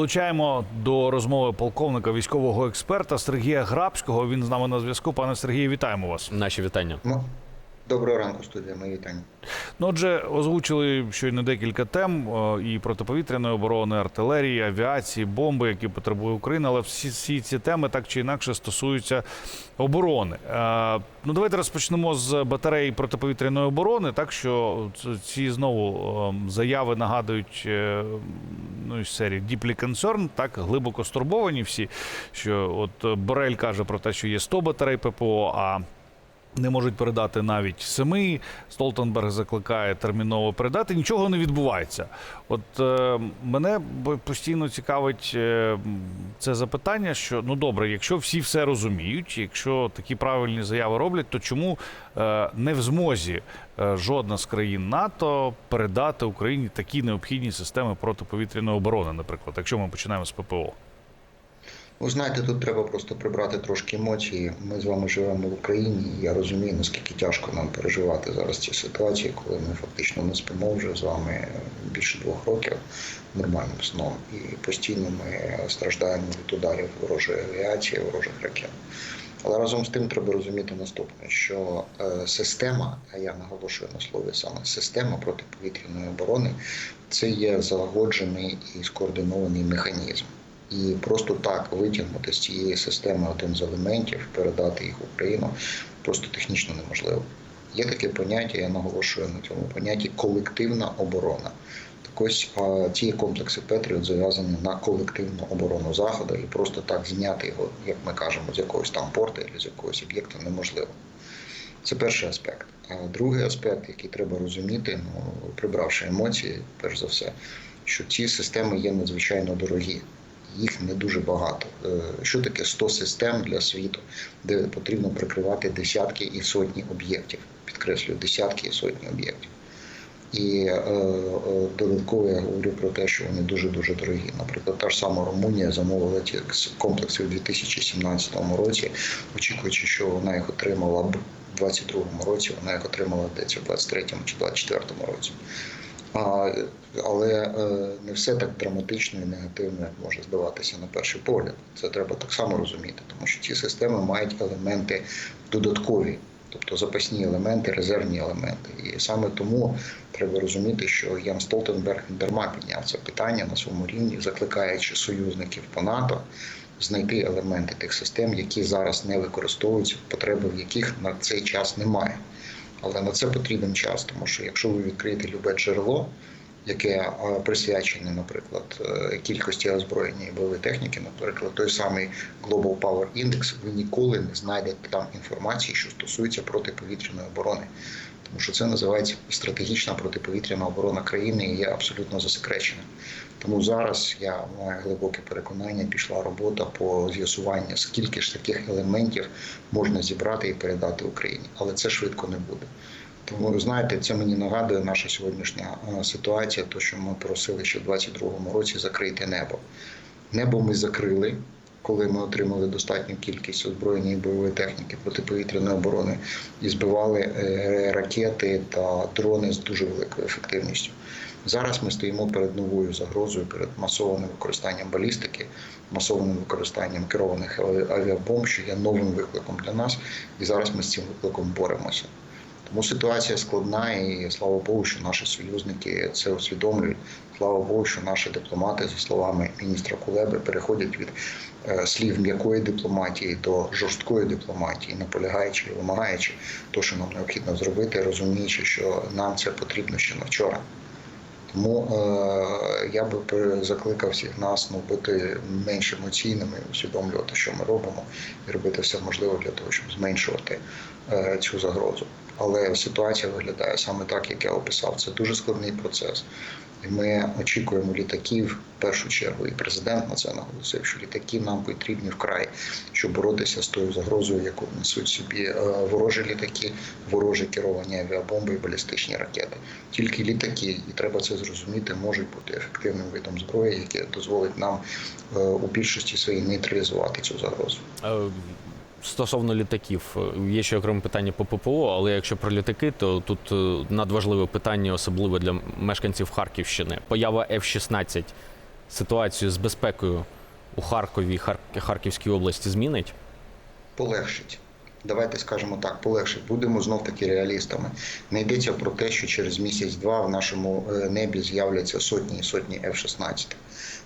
Долучаємо до розмови полковника військового експерта Сергія Грабського. Він з нами на зв'язку. Пане Сергію, вітаємо вас. Наші вітання. Доброго ранку, студія. Мої вітання. Ну, отже, озвучили щойно декілька тем е, і протиповітряної оборони, артилерії, авіації, бомби, які потребує Україна. Але всі, всі ці теми так чи інакше стосуються оборони. Е, ну, давайте розпочнемо з батареї протиповітряної оборони. Так що ці знову е, заяви нагадують е, ну, із серії Deeply Concerned, так глибоко стурбовані всі. Що от Борель каже про те, що є 100 батарей ППО, а не можуть передати навіть семи. Столтенберг закликає терміново передати. Нічого не відбувається. От е, мене постійно цікавить е, це запитання: що ну добре, якщо всі все розуміють, якщо такі правильні заяви роблять, то чому е, не в змозі е, жодна з країн НАТО передати Україні такі необхідні системи протиповітряної оборони, наприклад, якщо ми починаємо з ППО? Ви знаєте, тут треба просто прибрати трошки емоції. Ми з вами живемо в Україні. і Я розумію, наскільки тяжко нам переживати зараз ці ситуації, коли ми фактично не спимо вже з вами більше двох років нормальним сном. І постійно ми страждаємо від ударів ворожої авіації, ворожих ракет. Але разом з тим треба розуміти наступне: що е, система, а я наголошую на слові саме система протиповітряної оборони, це є залагоджений і скоординований механізм. І просто так витягнути з цієї системи один з елементів, передати їх в Україну просто технічно неможливо. Є таке поняття, я наголошую на цьому понятті колективна оборона. Так ось ці комплекси Петріот зав'язані на колективну оборону Заходу, і просто так зняти його, як ми кажемо, з якогось там порту або з якогось об'єкту неможливо. Це перший аспект. А другий аспект, який треба розуміти, ну прибравши емоції, перш за все, що ці системи є надзвичайно дорогі. Їх не дуже багато. Е, Що таке 100 систем для світу, де потрібно прикривати десятки і сотні об'єктів? Підкреслюю, десятки і сотні об'єктів. І е, е, додатково я говорю про те, що вони дуже дуже дорогі. Наприклад, та ж сама Румунія замовила ці комплекси у 2017 році, очікуючи, що вона їх отримала б у 2022 році. Вона їх отримала десь у 2023 чи 2024 році. А, але е, не все так драматично і негативно, як може здаватися на перший погляд. Це треба так само розуміти, тому що ці системи мають елементи додаткові, тобто запасні елементи, резервні елементи. І саме тому треба розуміти, що Ян Столтенберг не дарма підняв це питання на своєму рівні, закликаючи союзників по НАТО знайти елементи тих систем, які зараз не використовуються, потреби в яких на цей час немає. Але на це потрібен час, тому що якщо ви відкриєте любе джерело, яке е, присвячене, наприклад, е, кількості озброєння і бойової техніки, наприклад, той самий Global Power Index, ви ніколи не знайдете там інформації, що стосується протиповітряної оборони. Тому що це називається стратегічна протиповітряна оборона країни і є абсолютно засекречена. Тому зараз я маю глибоке переконання, пішла робота по з'ясуванню, скільки ж таких елементів можна зібрати і передати Україні, але це швидко не буде. Тому ви знаєте, це мені нагадує наша сьогоднішня е, ситуація, то що ми просили ще в 22-му році закрити небо. Небо ми закрили, коли ми отримали достатню кількість озброєння і бойової техніки протиповітряної оборони і збивали е, ракети та дрони з дуже великою ефективністю. Зараз ми стоїмо перед новою загрозою, перед масованим використанням балістики, масованим використанням керованих аві- авіабомб, що є новим викликом для нас, і зараз ми з цим викликом боремося. Тому ситуація складна, і слава Богу, що наші союзники це усвідомлюють. Слава Богу, що наші дипломати, за словами міністра Кулеби, переходять від е, слів м'якої дипломатії до жорсткої дипломатії, наполягаючи і вимагаючи те, що нам необхідно зробити, розуміючи, що нам це потрібно ще на вчора. Тому е, я би закликав всіх нас ну, бути менш емоційними, усвідомлювати, що ми робимо, і робити все можливе для того, щоб зменшувати е, цю загрозу. Але ситуація виглядає саме так, як я описав. Це дуже складний процес. І ми очікуємо літаків в першу чергу, і президент на це наголосив, що літаки нам потрібні вкрай, щоб боротися з тою загрозою, яку несуть собі е, ворожі літаки, ворожі керовані авіабомби і балістичні ракети. Тільки літаки, і треба це зрозуміти, можуть бути ефективним видом зброї, яке дозволить нам е, у більшості своїй нейтралізувати цю загрозу. Стосовно літаків, е, є ще окреме питання по ППО, але якщо про літаки, то тут е, надважливе питання, особливо для мешканців Харківщини. Поява F-16 ситуацію з безпекою у Харкові, Хар- Харківській області змінить? полегшить. Давайте скажемо так, полегшить. Будемо знов таки реалістами. Не йдеться про те, що через місяць-два в нашому е, небі з'являться сотні і сотні F-16.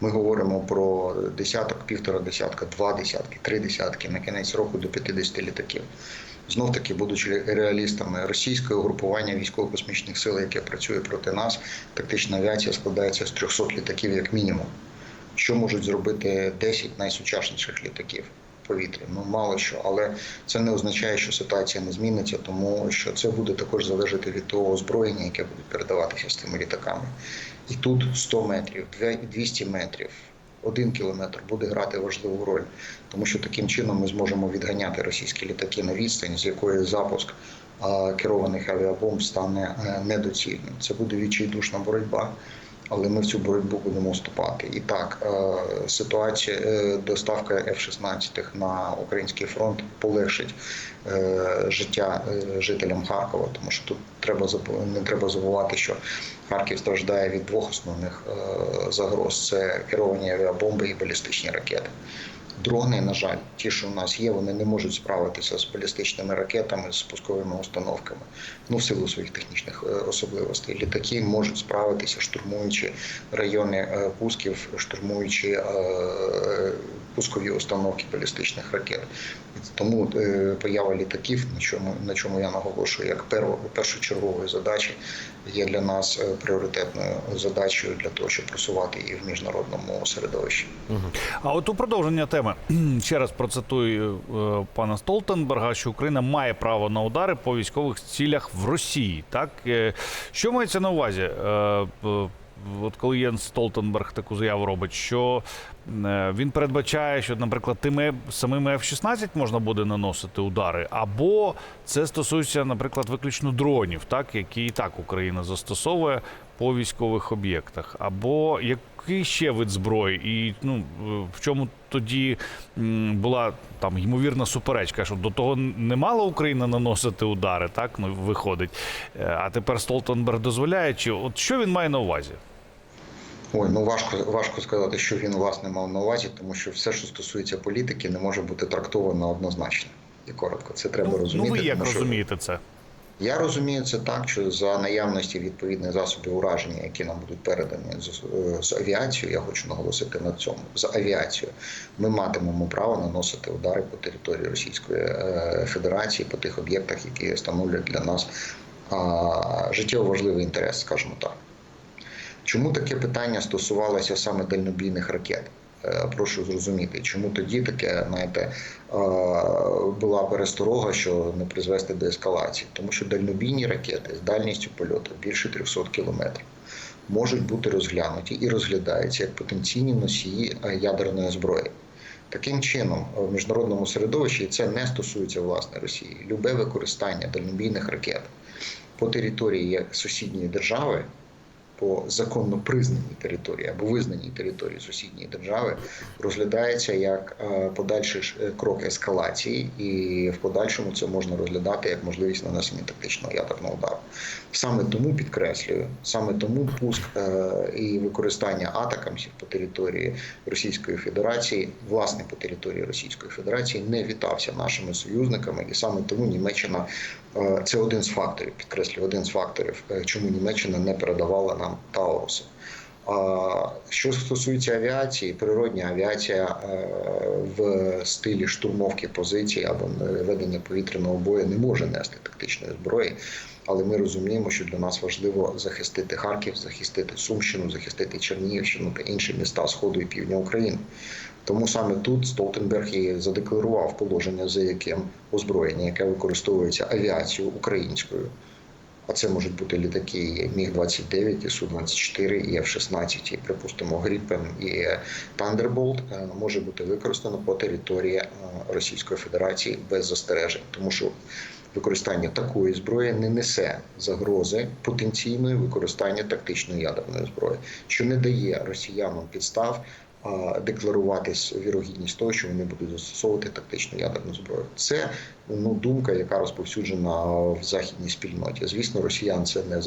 Ми говоримо про десяток, півтора десятка, два десятки, три десятки, на кінець року до 50 літаків. Знов таки, будучи реалістами, російське угрупування військово-космічних сил, яке працює проти нас, тактична авіація складається з 300 літаків як мінімум. Що можуть зробити 10 найсучасніших літаків? Повітрі. Ну мало що, але це не означає, що ситуація не зміниться, тому що це буде також залежати від того озброєння, яке буде передаватися з цими літаками. І тут 100 метрів, 200 метрів, один кілометр буде грати важливу роль, тому що таким чином ми зможемо відганяти російські літаки на відстань, з якої запуск керованих авіабомб стане е, недоцільним. Це буде відчайдушна боротьба але ми в цю боротьбу будемо вступати. І так, е, ситуація е, доставка F-16 на український фронт полегшить е, життя жителям Харкова, тому що тут треба не треба забувати, що Харків страждає від двох основних загроз: це керовані авіабомби і балістичні ракети. Дрони, на жаль, ті, що в нас є, вони не можуть справитися з балістичними ракетами, з пусковими установками, ну в силу своїх технічних е, особливостей. Літаки можуть справитися, штурмуючи райони е, пусків, штурмуючи е, пускові установки балістичних ракет. Тому поява літаків, на чому на чому я наголошую, як першочергової задачі, є для нас пріоритетною задачею для того, щоб просувати її в міжнародному середовищі. А от у продовження теми ще раз процитую е, пана Столтенберга, що Україна має право на удари по військових цілях в Росії. Так Е, що мається на увазі? Е, От коли Єнс Столтенберг таку заяву робить, що він передбачає, що, наприклад, тими самими F-16 можна буде наносити удари, або це стосується, наприклад, виключно дронів, так які і так Україна застосовує по військових об'єктах, або який ще вид зброї, і ну в чому тоді була там ймовірна суперечка, що до того не мала Україна наносити удари, так ну виходить. Е, А тепер Столтенберг дозволяє, чи от що він має на увазі? Ой, ну важко важко сказати, що він власне мав на увазі, тому що все, що стосується політики, не може бути трактовано однозначно і коротко. Це треба Ну, розуміти. ну ви як тому що розумієте це? Я розумію це так, що за наявності відповідних засобів ураження, які нам будуть передані з, е, з авіацією, я хочу наголосити на цьому. З авіацією ми матимемо право наносити удари по території Російської е, Федерації по тих об'єктах, які становлять для нас а, життєво важливий інтерес, скажімо так. Чому таке питання стосувалося саме дальнобійних ракет? Е, Прошу зрозуміти, чому тоді таке, знаєте, е, була пересторога, що не призвести до ескалації, тому що дальнобійні ракети з дальністю польоту більше 300 кілометрів можуть бути розглянуті і розглядаються як потенційні носії е, ядерної зброї. Таким чином, в міжнародному середовищі це не стосується власне Росії. Любе використання дальнобійних ракет по території сусідньої держави по законно признаній території або визнаній території сусідньої держави розглядається як е, подальший е, крок ескалації, і в подальшому це можна розглядати як можливість нанесення тактичного ядерного удару. Саме тому підкреслюю, саме тому пуск е, і використання атакамсів по території Російської Федерації, власне по території Російської Федерації, не вітався нашими союзниками, і саме тому Німеччина це один з факторів, підкреслюю, один з факторів, е, чому Німеччина не передавала нам Тауруси. А Що стосується авіації, природня авіація е, в стилі штурмовки позицій або ведення повітряного бою не може нести тактичної зброї. Але ми розуміємо, що для нас важливо захистити Харків, захистити Сумщину, захистити Чернігівщину та інші міста Сходу і Півдня України. Тому саме тут Столтенберг і задекларував положення, за яким озброєння, яке використовується авіацією українською. А це можуть бути літаки Міг-29, і Су-24, і F-16, і, припустимо, Гріпен і Тандерболт може бути використано по території е, Російської Федерації без застережень, тому що використання такої зброї не несе загрози потенційної використання тактичної ядерної зброї, що не дає росіянам підстав а, декларувати вірогідність того, що вони будуть застосовувати тактичну ядерну зброю. Це ну думка, яка розповсюджена в західній спільноті. Звісно, росіян це не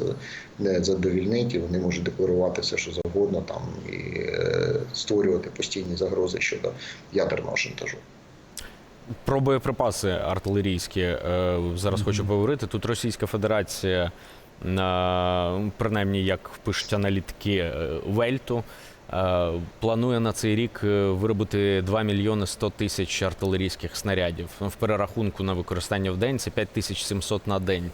не задовільнить, і вони можуть декларувати все, що завгодно там і е, створювати постійні загрози щодо ядерного шантажу. Про боєприпаси артилерійські е, зараз хочу поговорити. Тут Російська Федерація, принаймні, як пишуть аналітики е, Вельту, е, планує на цей рік е, виробити 2 мільйони 100 тисяч артилерійських снарядів. Ну, В перерахунку на використання в день це 5700 на день.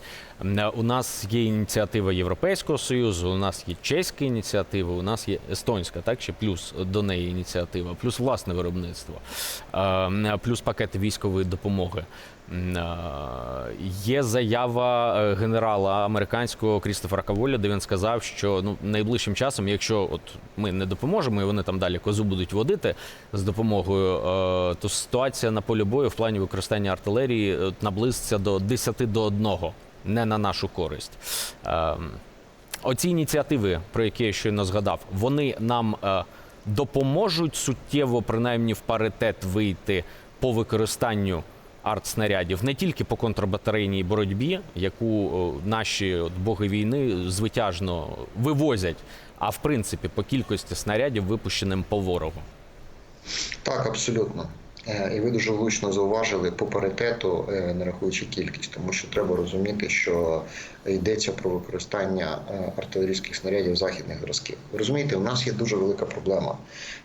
У нас є ініціатива Європейського Союзу, у нас є чеська ініціатива, у нас є естонська, так ще плюс до неї ініціатива, плюс власне виробництво, е, плюс пакети військової допомоги. Е, Є заява е, генерала американського Крістофера Каволя, де він сказав, що ну найближчим часом, якщо от ми не допоможемо, і вони там далі козу будуть водити з допомогою, е, то ситуація на полі бою в плані використання артилерії наблизиться до 10 до 1, не на нашу користь. Ем, Оці ініціативи, про які я щойно згадав, вони нам допоможуть суттєво, принаймні в паритет вийти по використанню артснарядів не тільки по контрбатарейній боротьбі, яку наші боги війни звитяжно вивозять, а в принципі по кількості снарядів, випущеним по ворогу. Так, абсолютно. Е, І ви дуже влучно зауважили по паритету, е, не рахуючи кількість, тому що треба розуміти, що йдеться про використання е, артилерійських снарядів західних зразків. Ви розумієте, у нас є дуже велика проблема.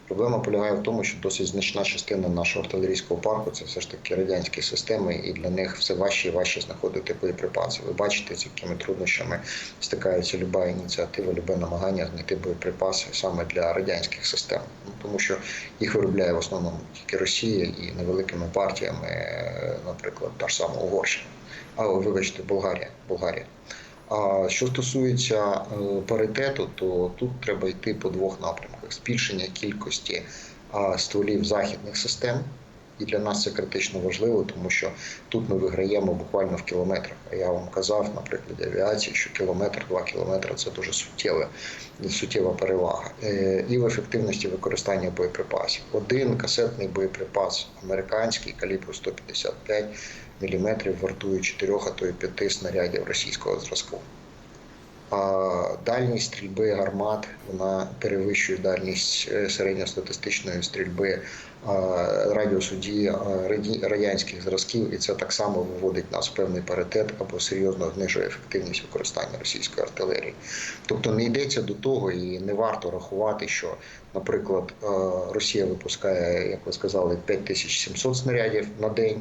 Проблема полягає в тому, що досить значна частина нашого артилерійського парку це все ж таки радянські системи, і для них все важче і важче знаходити боєприпаси. Ви бачите, з якими труднощами стикається люба ініціатива, любе намагання знайти боєприпаси саме для радянських систем, Ну, тому що їх виробляє в основному тільки Росія і невеликими партіями, е, наприклад, та ж сама Угорщина. А вибачте, Болгарія. Болгарія. А що стосується е, паритету, то тут треба йти по двох напрямках: збільшення кількості стволів західних систем. І для нас це критично важливо, тому що тут ми виграємо буквально в кілометрах. А я вам казав, на прикладі авіації, що кілометр, два кілометри це дуже суттєве, суттєва перевага. Е, І в ефективності використання боєприпасів. Один касетний боєприпас американський калібру 155 мм вартує 4, а то й 5 снарядів російського зразку. А дальність стрільби гармат вона перевищує дальність е, середньостатистичної стрільби а, радіусу дії радянських зразків, і це так само виводить нас в певний паритет або серйозно знижує ефективність використання російської артилерії. Тобто не йдеться до того, і не варто рахувати, що, наприклад, е, Росія випускає, як ви сказали, 5700 снарядів на день.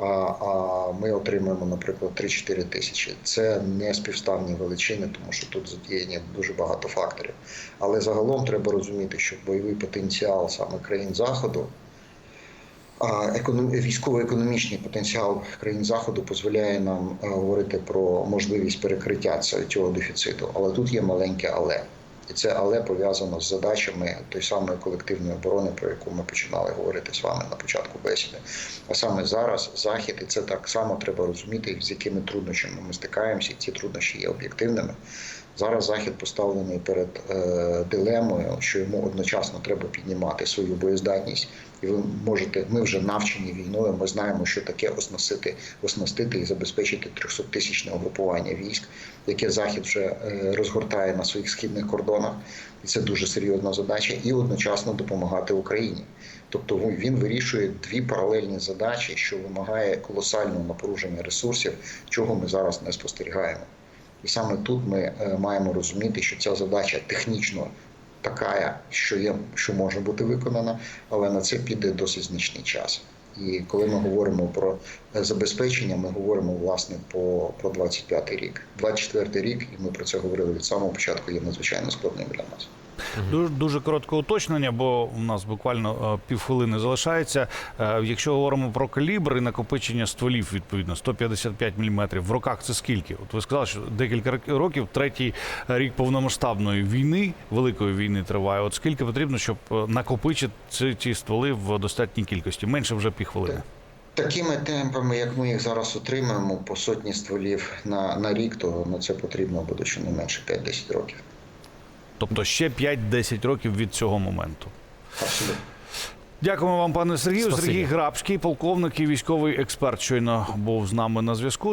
А, ми отримуємо, наприклад, 3-4 тисячі. Це не співставні величини, тому що тут задіяні дуже багато факторів. Але загалом треба розуміти, що бойовий потенціал саме країн Заходу, військово-економічний потенціал країн Заходу дозволяє нам е, говорити про можливість перекриття цього дефіциту. Але тут є маленьке але. І це але пов'язано з задачами тої самої колективної оборони, про яку ми починали говорити з вами на початку бесіди. А саме зараз захід, і це так само треба розуміти, з якими труднощами ми стикаємося. і Ці труднощі є об'єктивними. Зараз захід поставлений перед е, дилемою, що йому одночасно треба піднімати свою боєздатність, і ви можете. Ми вже навчені війною. Ми знаємо, що таке оснастити, оснастити і забезпечити 300-тисячне угрупування військ, яке захід вже е, розгортає на своїх східних кордонах, і це дуже серйозна задача, і одночасно допомагати Україні. Тобто він вирішує дві паралельні задачі, що вимагає колосального напруження ресурсів, чого ми зараз не спостерігаємо. І саме тут ми е, маємо розуміти, що ця задача технічно така, що є, що може бути виконана, але на це піде досить значний час. І коли ми говоримо про забезпечення, ми говоримо власне по про 25-й рік. 24-й рік, і ми про це говорили від самого початку, є надзвичайно складним для нас. Дуже, дуже коротке уточнення, бо у нас буквально е, півхвилини залишається. Е, Якщо говоримо про калібр і накопичення стволів, відповідно 155 мм, в роках це скільки? От ви сказали, що декілька рок- років, третій рік повномасштабної війни, великої війни триває. От скільки потрібно, щоб е, накопичити ці стволи в достатній кількості? Менше вже півхвилини. Такими темпами, як ми їх зараз отримаємо, по сотні стволів на, на рік, то на це потрібно буде щонайменше 5-10 років. Тобто ще 5-10 років від цього моменту. Абсолютно. Дякуємо вам, пане Сергію. Спасибі. Сергій Грабський, полковник і військовий експерт, щойно був з нами на зв'язку.